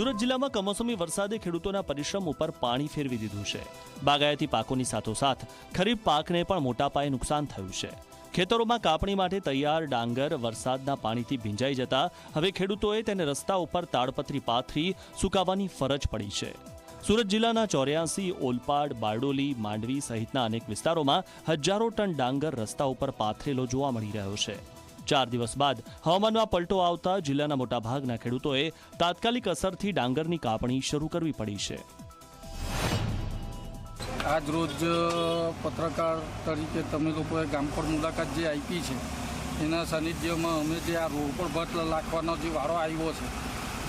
સુરત જિલ્લામાં કમોસમી વરસાદે ખેડૂતોના પરિશ્રમ ઉપર પાણી ફેરવી દીધું છે. બાગાયતી પાકોની સાથોસાથ ખરીફ પાકને પણ મોટા પાયે નુકસાન થયું છે. ખેતરોમાં કાપણી માટે તૈયાર ડાંગર વરસાદના પાણીથી ભીંજાઈ જતા હવે ખેડૂતોએ તેને રસ્તા ઉપર તાડપત્રી પાથરી સુકાવવાની ફરજ પડી છે. સુરત જિલ્લાના ચોર્યાસી, ઓલપાડ, બારડોલી, માંડવી સહિતના અનેક વિસ્તારોમાં હજારો ટન ડાંગર રસ્તા ઉપર પાથરેલો જોવા મળી રહ્યો છે. ચાર દિવસ બાદ હવામાનમાં પલટો આવતા જિલ્લાના મોટાભાગના ખેડૂતોએ તાત્કાલિક અસરથી ડાંગરની કાપણી શરૂ કરવી પડી છે. આજ રોજ પત્રકાર તરીકે તમે લોકોએ ગામ પર મુલાકાત જે આપી છે, એના સાનિધ્યમાં અમે જે આ રોડ પર ભટ્ટ લાખવાનો જે વારો આવ્યો છે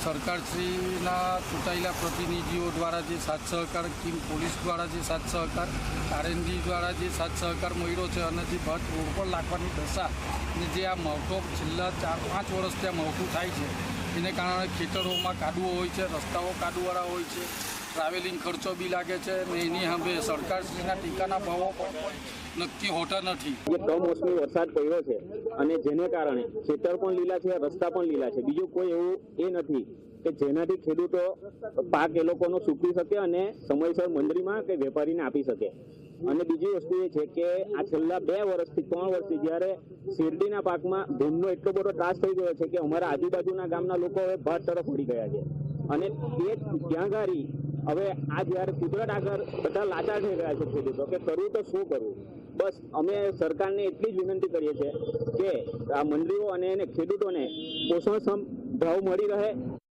સરકારશ્રીના ચૂંટાયેલા પ્રતિનિધિઓ દ્વારા જે સાથ સહકાર, ટીમ પોલીસ દ્વારા જે સાથ સહકાર, આરએનડી દ્વારા જે સાથ સહકાર મળ્યો છે અને જે ભટ્ટ રોડ પર લાખવાની દશા ને જે આ મહત્વ છેલ્લા ચાર, પાંચ વર્ષ ત્યાં મોટું થાય છે. એને કારણે ખેતરોમાં કાદુઓ હોય છે, રસ્તાઓ કાદુવાળા હોય છે ટ્રાવેલિંગ ખર્ચો બી લાગે છે ને એની હવે સરકારશ્રીના ટીકાના ભાવો પણ નક્કી હોતા નથી. કમોસમી વરસાદ પડ્યો છે અને જેને કારણે ખેતર પણ લીલા છે, રસ્તા પણ લીલા છે. બીજું કોઈ એવું એ નથી કે જેનાથી ખેડૂતો પાક એ લોકોનો સૂકવી શકે અને સમયસર મંડળીમાં કે વેપારીને આપી શકે. અને બીજી વસ્તુ એ છે કે આ છેલ્લા બે વર્ષથી, ત્રણ વર્ષથી જ્યારે શેરડીના પાકમાં ધૂમનો એટલો બધો ત્રાસ થઈ ગયો છે કે અમારા આજુબાજુના ગામના લોકો હવે ભાત તરફ વળી ગયા છે. અને તે ત્યાં ગાડી હવે આ જ્યારે કુદરત આગળ બધા લાચાર થઈ રહ્યા છે ખેડૂતો કે કરવું તો શું કરવું બસ, અમે સરકારને એટલી જ વિનંતી કરીએ છીએ કે આ મંડળીઓ અને એને ખેડૂતોને પોષણક્ષમ ભાવ મળી રહે